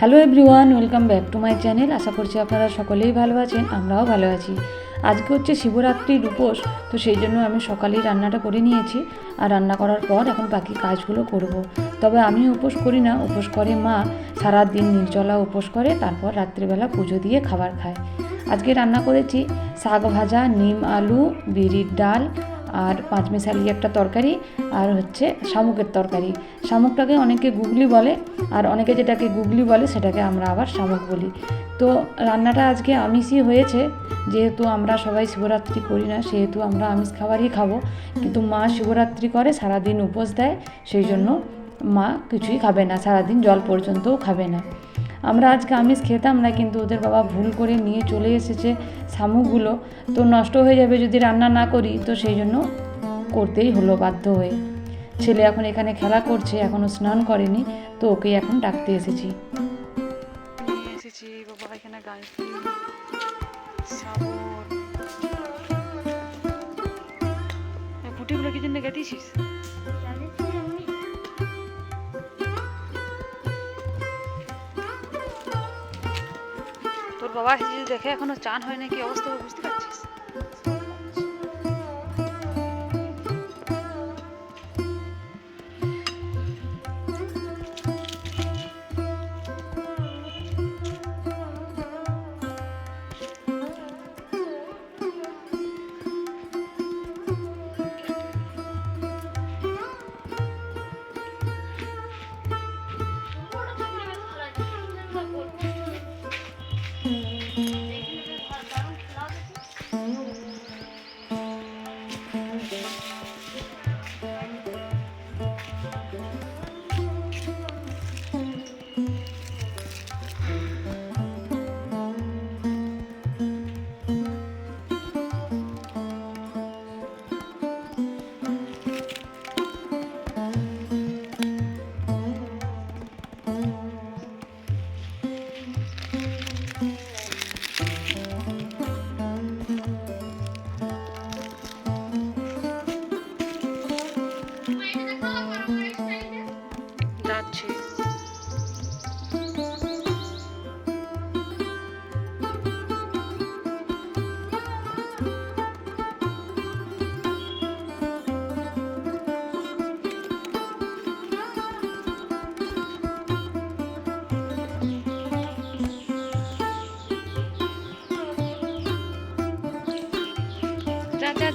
Hello everyone welcome back to my channel আশা করছি আপনারা সকলেই ভালো আছেন, আমরাও ভালো আছি। আজকে হচ্ছে শিবরাত্রির উপোস, তো সেই জন্য আমি সকালেই রান্নাটা করে নিয়েছি। আর রান্না করার পর এখন বাকি কাজগুলো করব। তবে আমি উপোস করি না, উপোস করে মা সারা দিন নির্জলা উপোস করে, তারপর রাত্রিবেলা পুজো দিয়ে খাবার খায়। আজকে রান্না করেছি শাক ভাজা, নিম আলু বিরির ডাল আর পাঁচমিশালি একটা তরকারি আর হচ্ছে শামুকের তরকারি। শামুকটাকে অনেকে গুগলি বলে আর অনেকে যেটাকে গুগলি বলে সেটাকে আমরা আবার শামুক বলি। তো রান্নাটা আজকে আমিষই হয়েছে, যেহেতু আমরা সবাই শিবরাত্রি করি না, সেহেতু আমরা আমিষ খাবারই খাব। কিন্তু মা শিবরাত্রি করে, সারাদিন উপোস দেয়, সেই জন্য মা কিছুই খাবে না, সারাদিন জল পর্যন্তও খাবে না। আমরা আজকে আমিষ খেতাম না, কিন্তু ওদের বাবা ভুল করে নিয়ে চলে এসেছে শামুকগুলো। তো নষ্ট হয়ে যাবে যদি রান্না না করি, তো সেই জন্য করতেই হলো বাধ্য হয়ে। ছেলে এখন এখানে খেলা করছে এখনও স্নান করেনি, তো ওকে এখন ডাকতে এসেছি। এসেছি বাবা যদি দেখে এখনও চান হয় না কি অবস্থা বুঝতে পারছিস?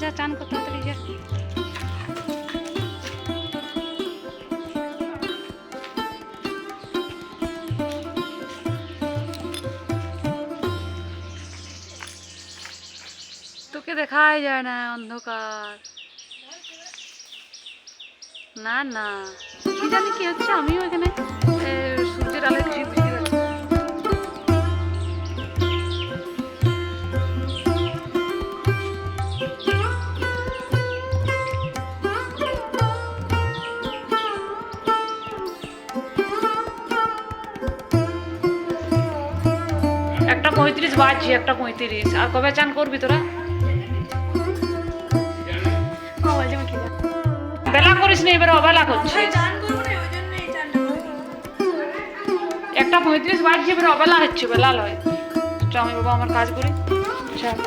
যা, চান করতে তাড়াতাড়ি যা। তোকে দেখাই যায় না, অন্ধকার। না না। কি জানি কি হচ্ছে, আমিও এখানে একটা পঁয়ত্রিশ বাজছি একটা পঁয়ত্রিশ। আর কবে চান করবি তোরা? বেলা করিস না এবার অবেলা করছে একটা পঁয়ত্রিশ বাজছে এবার অবেলা হচ্ছে বেলা লয়। চ আমি বাবা আমার কাজ করি। চল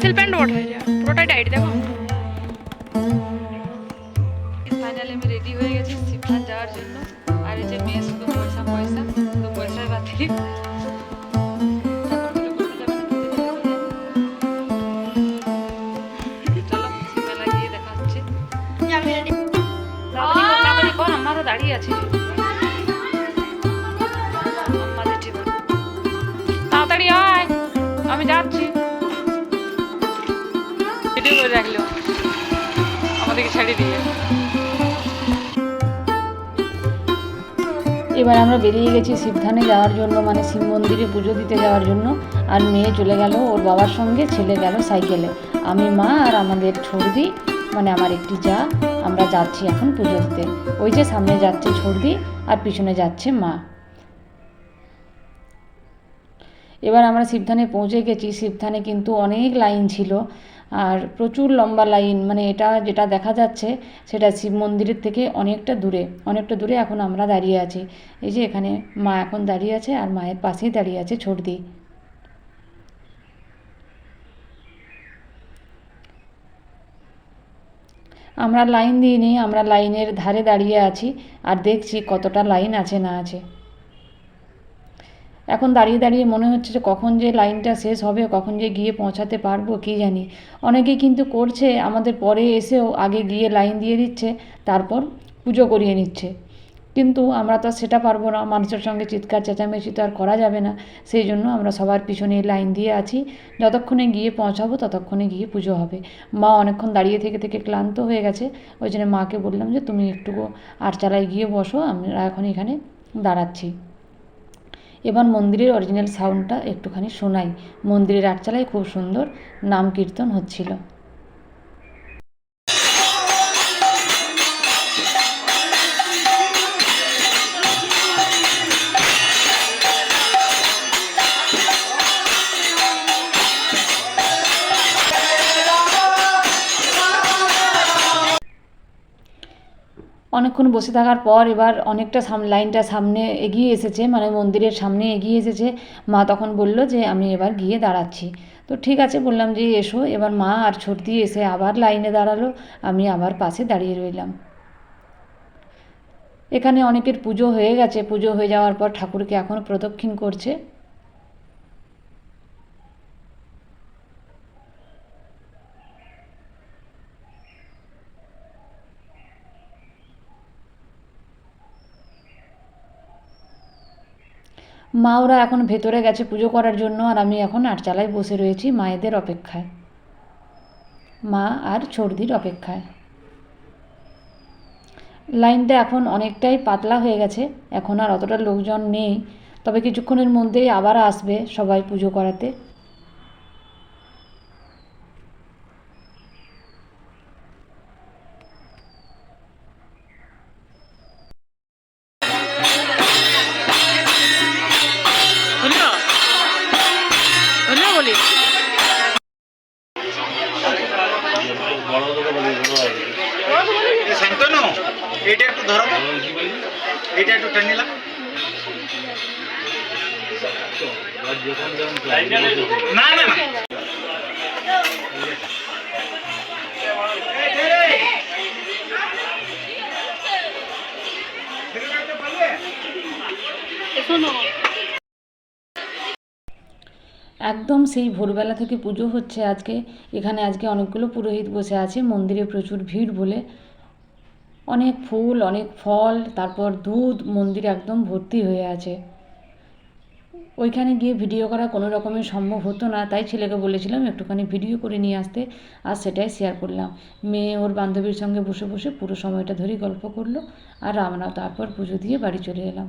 পেন্সিল প্যান্ট বটে এটা পুরোটাই টাইট দেখো। ফাইনালি আমি রেডি হয়ে গেছি সিফান যাওয়ার জন্য। আর এই যে মেয়ে শুধু পয়সা পয়সা বাতি চলো মেলা ধরে রাখল। আমাদেরকে ছাড়িয়ে দিয়ে। এবার আমরা বেরিয়ে গেছি শিবধানে যাওয়ার জন্য মানে শিব মন্দিরে পুজো দিতে যাওয়ার জন্য। আর মেয়ে চলে গেল, ওর বাবার সঙ্গে, ছেলে গেল সাইকেলে। আমি মা আর আমাদের ছর্দি মানে আমার একটি যা, আমরা যাচ্ছি এখন পুজো দিতে। ওই যে সামনে যাচ্ছে ছর্দি, আর পিছনে যাচ্ছে মা। এবার আমরা শিবধানে পৌঁছে গেছি। শিবধানে কিন্তু অনেক লাইন ছিল। আর প্রচুর লম্বা লাইন মানে এটা যেটা দেখা যাচ্ছে সেটা শিব মন্দিরের থেকে অনেকটা দূরে অনেকটা দূরে এখন আমরা দাঁড়িয়ে আছি। এই যে এখানে মা এখন দাঁড়িয়ে আছে আর মায়ের পাশেই দাঁড়িয়ে আছে ছর্দি আমরা লাইন দিইনি আমরা লাইনের ধারে দাঁড়িয়ে আছি আর দেখছি কতটা লাইন আছে না আছে। এখন দাঁড়িয়ে দাঁড়িয়ে মনে হচ্ছে যে কখন যে লাইনটা শেষ হবে, কখন যে গিয়ে পৌঁছাতে পারব, কী জানি। অনেকে কিন্তু করছে, আমাদের পরে এসেও আগে গিয়ে লাইন দিয়ে দিচ্ছে, তারপর পুজো করিয়ে নিচ্ছে। কিন্তু আমরা তো সেটা পারব না, মানুষের সঙ্গে চিৎকার চেঁচামেচি তো আর করা যাবে না। সেই জন্য আমরা সবার পিছনে লাইন দিয়ে আছি। যতক্ষণে গিয়ে পৌঁছাবো, ততক্ষণে গিয়ে পুজো হবে। মা অনেকক্ষণ দাঁড়িয়ে থেকে থেকে ক্লান্ত হয়ে গেছে। ওই জন্য মাকে বললাম যে, তুমি একটু আটচালায় গিয়ে বসো, আমরা এখন এখানে দাঁড়াচ্ছি। এবার মন্দিরের অরিজিনাল সাউন্ডটা একটুখানি শোনাই। মন্দিরের আটচালায় খুব সুন্দর নাম কীর্তন হচ্ছিল। অনেকক্ষণ বসে থাকার পর এবার অনেকটা সাম, লাইনটা সামনে এগিয়ে এসেছে মানে মন্দিরের সামনে এগিয়ে এসেছে। মা তখন বলল যে, আমি এবার গিয়ে দাঁড়াচ্ছি। তো ঠিক আছে, বললাম যে, এসো। এবার মা আর ছর্দি এসে আবার লাইনে দাঁড়াল, আমি আবার পাশে দাঁড়িয়ে রইলাম। এখানে অনেকের পুজো হয়ে গেছে। পুজো হয়ে যাওয়ার পর ঠাকুরকে এখন প্রদক্ষিণ করছে। মা ওরা এখন ভেতরে গেছে পুজো করার জন্য আর আমি এখন আটচালায় বসে রয়েছি মায়েদের অপেক্ষায়। মা আর ছর্দির অপেক্ষায়। লাইনটা এখন অনেকটাই পাতলা হয়ে গেছে, এখন আর অতটা লোকজন নেই, তবে কিছুক্ষণের মধ্যেই আবার আসবে সবাই পুজো করাতে। এইটা একটু ধরো তো। এইটা একটু টেনে নিলাম না না না। একদম সেই ভোরবেলা থেকে পুজো হচ্ছে আজকে। এখানে আজকে অনেকগুলো পুরোহিত বসে আছে। মন্দিরে প্রচুর ভিড় বলে অনেক ফুল, অনেক ফল, তারপর দুধ, মন্দির একদম ভর্তি হয়ে আছে। ওইখানে গিয়ে ভিডিও করা কোনো রকমের সম্ভব হতো না, তাই ছেলেকে বলেছিলাম একটুখানি ভিডিও করে নিয়ে আসতে, আর সেটাই শেয়ার করলাম। মেয়ে ওর বান্ধবীর সঙ্গে বসে বসে পুরো সময়টা ধরেই গল্প করল, আর আমরা তারপর পুজো দিয়ে বাড়ি চলে এলাম।